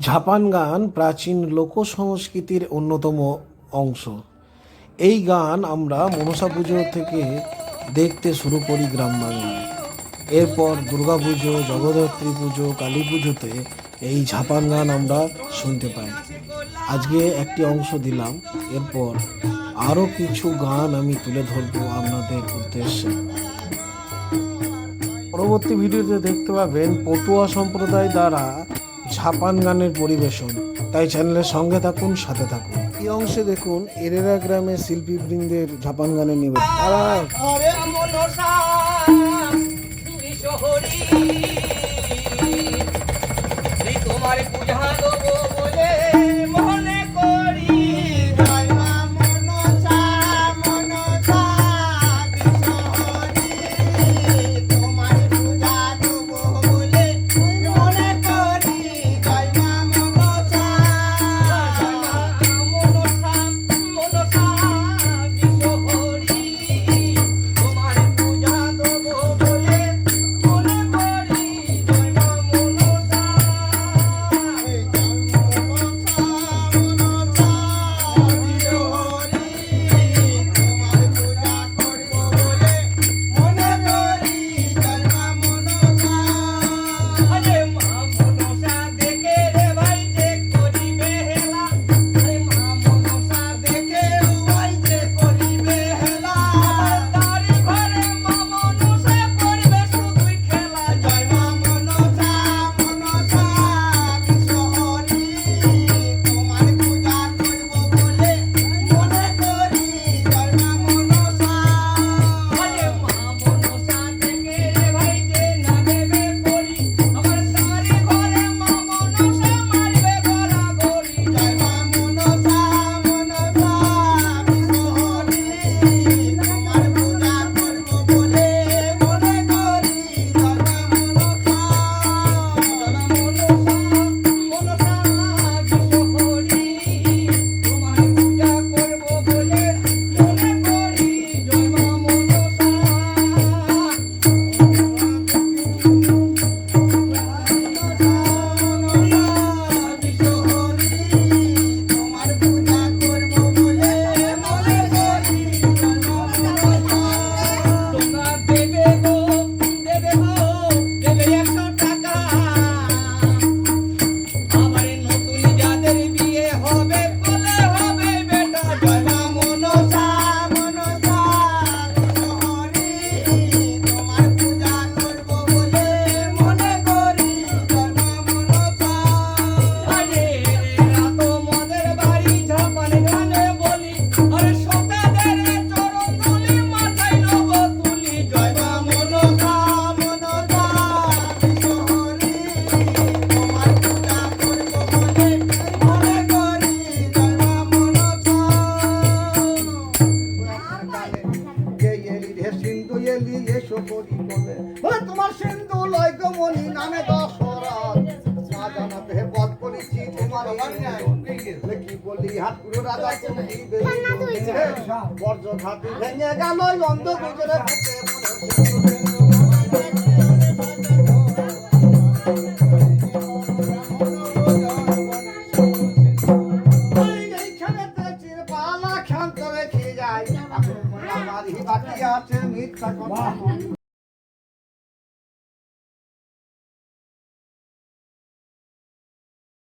ঝাপান গান প্রাচীন লোক সংস্কৃতির অন্যতম অংশ। এই গান আমরা মনসা পুজো থেকে দেখতে শুরু করি গ্রাম বাংলায়। এরপর দুর্গা পুজো, জগদ্ধাত্রী পুজো, কালী পুজোতে এই ঝাপান গান আমরা শুনতে পাই। আজকে একটি অংশ দিলাম, এরপর আরও কিছু গান আমি তুলে ধরবো আপনাদের উদ্দেশ্যে। পরবর্তী ভিডিওতে দেখতে পাবেন পটুয়া সম্প্রদায় দ্বারা ঝাপান গানের পরিবেশন। তাই চ্যানেলের সঙ্গে থাকুন, সাথে থাকুন। এই অংশে দেখুন, এরেরা গ্রামের শিল্পীবৃন্দের ঝাপান গানের নিবেদন। সিন্ধু এলি এসো করি বলে তোমার সিন্ধু লয় গমনি নামে দশরথ। না জানাতে বধ করেছি তোমার কি বলি হাত পুরো রাজা তুমি বর্জ ঘাটি ভেঙে গেল অন্ধ গুজরে 你咋搞